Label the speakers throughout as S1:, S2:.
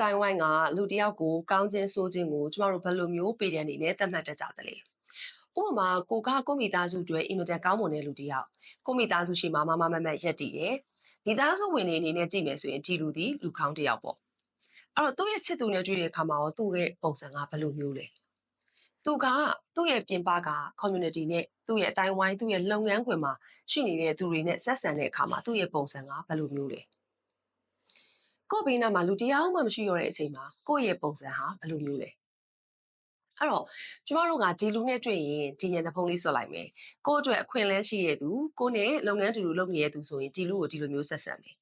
S1: တိုင်းဝိုင်းကလူတစ်ယောက်ကိုကောင်းခြင်းဆိုးခြင်းကိုကျမတို့ဘယ်လိုမျိုးပေတဲ့အနေနဲ့သတ်မှတ်တတ်ကြသလဲဥပမာကိုကကိုမိသားစုတွေအင်မတန်ကောင်းမွန်တဲ့လူတစ်ယောက်ကိုမိသားစုရှိမှမမမမတ်ရက်တည်တယ်မိသားစုဝင်တွေအနေနဲ့ကြည့်မယ်ဆိုရင်ဒီလူဒီလူကောင်းတစ်ယောက်ပေါ့အဲ့တော့သူ့ရဲ့ချစ်သူနဲ့တွေ့တဲ့အခါမှာရောသူ့ရဲ့ပုံစံကဘယ်လိုမျိုးလဲသူကသူ့ရဲ့ပြင်ပက community နဲ့သူ့ရဲ့အတိုင်းဝိုင်းသူ့ရဲ့လုပ်ငန်းခွင်မှာရှိနေတဲ့သူတွေနဲ့ဆက်ဆံတဲ့အခါမှာသူ့ရဲ့ပုံစံကဘယ်လိုမျိုးလဲ ကိုယ့်ဘေးနားမှာလူတစ်ယောက်မှမရှိတော့တဲ့အချိန်မှာကိုယ့်ရဲ့ပုံစံဟာဘယ်လိုမျိုးလဲအဲ့တော့ကျမတို့ကဒီလူနဲ့တွေ့ရင်ဒီညနေဖုံးလေးဆွတ်လိုက်မယ်ကိုယ့်အတွက်အခွင့်အလမ်းရှိရသူကိုယ့်နဲ့လုပ်ငန်းတူတူလုပ်နေတဲ့သူဆိုရင်ဒီလူကိုဒီလိုမျိုးဆက်ဆံမယ်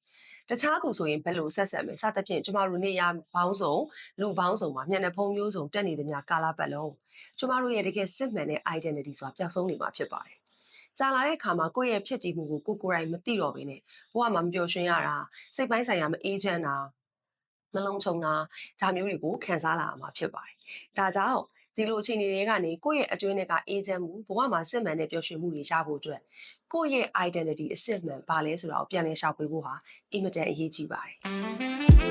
S1: တခြားကိုဆိုရင်ဘယ်လိုဆက်ဆံမယ်စသဖြင့်ကျမတို့နေရာဘောင်းဆောင်လူဘောင်းဆောင်မှာညနေဖုံးမျိုးစုံတက်နေသမျှကာလာပတ်လုံးကျမတို့ရဲ့တကယ်စစ်မှန်တဲ့ identity ဆိုတာပျောက်ဆုံးနေမှာဖြစ်ပါတယ် ကြာလာတဲ့အခါမှာကိုယ့်ရဲ့ဖြစ်တည်မှုကိုကိုယ်ကိုယ်တိုင်မသိတော့ဘဲနဲ့ဘဝမှာမပျော်ရွှင်ရတာစိတ်ပိုင်းဆိုင်ရာမအေးချမ်းတာနှလုံးချုံတာဒါမျိုးတွေကိုခံစားလာရမှာဖြစ်ပါတယ်။ဒါကြောင့်ဒီလိုအခြေအနေတွေကနေကိုယ့်ရဲ့အတွင်းထဲကအေးချမ်းမှုဘဝမှာစစ်မှန်တဲ့ပျော်ရွှင်မှုတွေရဖို့အတွက်ကိုယ့်ရဲ့ identity အစစ်မှန်ပါလဲဆိုတာကိုပြန်လည်ရှာဖွေဖို့ဟာအင်မတန်အရေးကြီးပါတယ်။